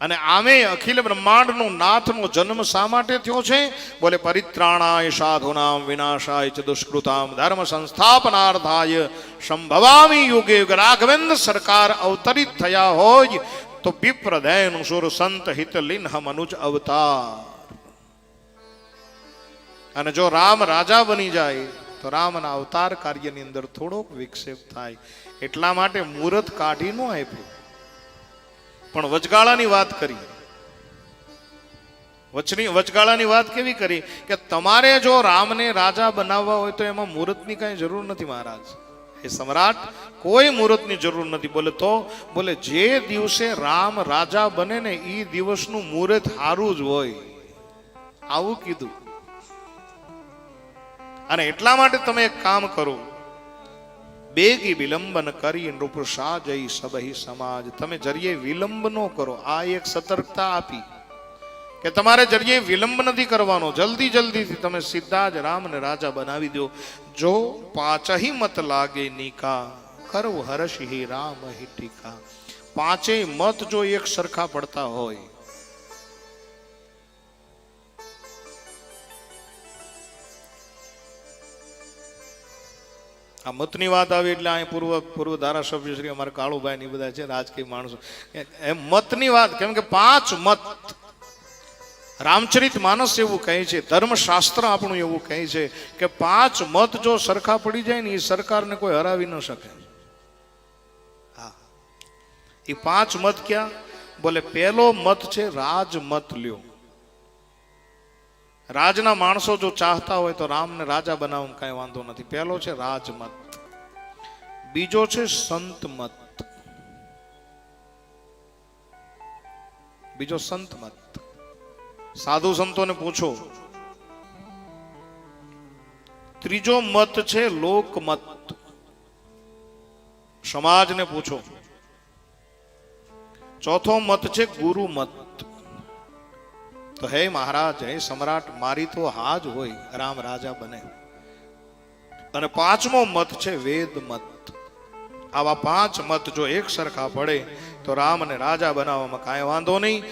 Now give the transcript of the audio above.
અને આમે અખિલ બ્રહ્માંડનો નાથનો જન્મ શા માટે થયો છે? બોલે, પરિત્રાણાય સાધુનામ વિનાશાય ચ દુષ્કૃતામ ધર્મ સંસ્થાપનાર્થાય સંભવામી યુગે યુગ રાઘવેન્દ્ર સરકાર અવતરિત થયા હોય તો વિપ્રદયન સુર સંત હિત લિન્હ મનુજ અવતાર. અને જો રામ રાજા બની જાય, તો રામના અવતાર કાર્યની અંદર થોડોક વિક્ષેપ થાય. એટલા માટે મુહૂર્ત કાઢી ન આપ્યું. પણ વચગાળાની વાત કરી. વચની વચગાળાની વાત કેવી કરી કે તમારે જો રામને રાજા બનાવવા હોય તો એમાં મુહૂર્તની કાંઈ જરૂર નથી મહારાજ. એ સમ્રાટ કોઈ મુહૂર્તની જરૂર નથી. બોલે તો, બોલે જે દિવસે રામ રાજા બને ને એ દિવસનું મુહૂર્ત સારું જ હોય. આવું કીધું. અને એટલા માટે તમે એક કામ કરો. બેગી વિલંબન કરી નૃપ જય સબહી સમાજ. તમે જરીએ વિલંબ ન કરો. આ એક સતર્કતા આપી કે તમારે જરીએ વિલંબ નથી કરવાનો. જલ્દી જલ્દીથી તમે સીધા જ રામને રાજા બનાવી દો. જો પાંચહી મત લાગે નિકા કરવ હર્ષ હિ રામ હિ ટીકા. પાંચેય મત જો એક સરખા પડતા હોય આ મતની વાત આવી એટલે અહીં પૂર્વ પૂર્વ ધારાસભ્ય શ્રી અમારા કાળુભાઈ ની બધા છે રાજકીય માણસો. એમ મતની વાત, કેમ કે પાંચ મત. રામચરિત માનસ એવું કહે છે, ધર્મશાસ્ત્ર આપણું એવું કહે છે કે પાંચ મત જો સરખા પડી જાય ને એ સરકારને કોઈ હરાવી ન શકે. હા. એ પાંચ મત ક્યાં? બોલે, પહેલો મત છે રાજ મત લ્યો. રાજના માણસો જો ચાહતા હોય તો રામને રાજા બનાવવામાં કાંઈ વાંધો નથી. પહેલો છે રાજમત. બીજો છે સંત મત બીજો સંત મત સાધુ સંતોને પૂછો. ત્રીજો મત છે લોકમત. સમાજને પૂછો. ચોથો મત છે ગુરુ મત તો હે મહારાજ, હે સમ્રાટ, મારી તો હા જ હોય, રામ રાજા બને. અને પાંચમો મત છે વેદ મત. આવા પાંચ મત જો એક સરખા પડે, તો રામને રાજા બનાવવામાં કાંઈ વાંધો નહીં.